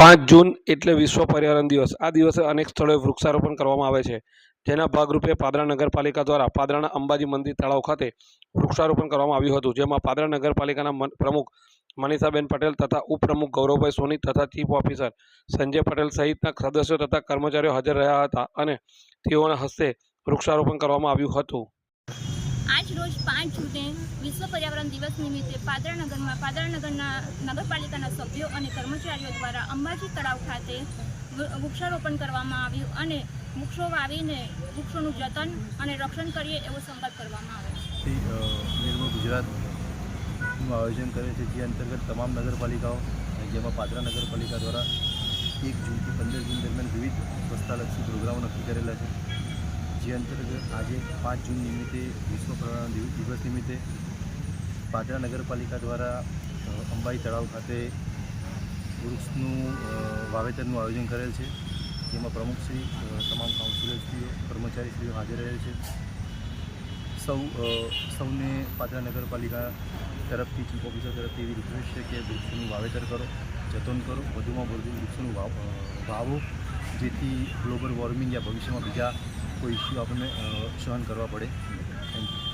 પાંચ જૂન એટલે વિશ્વ પર્યાવરણ દિવસ. આ દિવસે અનેક સ્થળોએ વૃક્ષારોપણ કરવામાં આવે છે. જેના ભાગરૂપે પાદરા નગરપાલિકા દ્વારા પાદરાના અંબાજી મંદિર તળાવ ખાતે વૃક્ષારોપણ કરવામાં આવ્યું હતું. જેમાં પાદરા નગરપાલિકાના પ્રમુખ મનીષાબેન પટેલ તથા ઉપપ્રમુખ ગૌરવભાઈ સોની તથા ચીફ ઓફિસર સંજય પટેલ સહિતના સદસ્યો તથા કર્મચારીઓ હાજર રહ્યા હતા અને તેઓના હસ્તે વૃક્ષારોપણ કરવામાં આવ્યું હતું. આજ રોજ પાંચ જૂને વિશ્વ પર્યાવરણ દિવસ નિમિત્તે પાદરાનગરમાં પાદરાનગરના નગરપાલિકાના સભ્યો અને કર્મચારીઓ દ્વારા અંબાજી તળાવ ખાતે વૃક્ષારોપણ કરવામાં આવ્યું અને વૃક્ષો વાવીને વૃક્ષોનું જતન અને રક્ષણ કરીએ એવો સંકલ્પ કરવામાં આવ્યો થી અ, ગુજરાતનું આયોજન કરે છે જે અંતર્ગત તમામ નગરપાલિકાઓ જેમાં પાદરા નગરપાલિકા દ્વારા એક જૂનથી પંદર જૂન દરમિયાન વિવિધ સ્વચ્છતાલક્ષી પ્રોગ્રામો નક્કી કરેલા છે. જે અંતર્ગત આજે પાંચ જૂન નિમિત્તે વિશ્વ પર્યાવરણ દિવ- દિવસ નિમિત્તે પાદરા નગરપાલિકા દ્વારા અંબાઈ તળાવ ખાતે વૃક્ષનું વાવેતરનું આયોજન કરેલ છે. જેમાં પ્રમુખશ્રી તમામ કાઉન્સિલરશ્રીઓ, કર્મચારીશ્રીઓ હાજર રહેલ છે. સૌ સૌને પાદરા નગરપાલિકા તરફથી, ચીફ ઓફિસર તરફથી એવી રિક્વેસ્ટ છે કે વૃક્ષોનું વાવેતર કરો, જતન કરો, વધુમાં વધુ વૃક્ષોનું વાવો, જેથી ગ્લોબલ વોર્મિંગ યા ભવિષ્યમાં બીજા કોઈ ઇસ્યુ આપણને સહન કરવા પડે. Thank you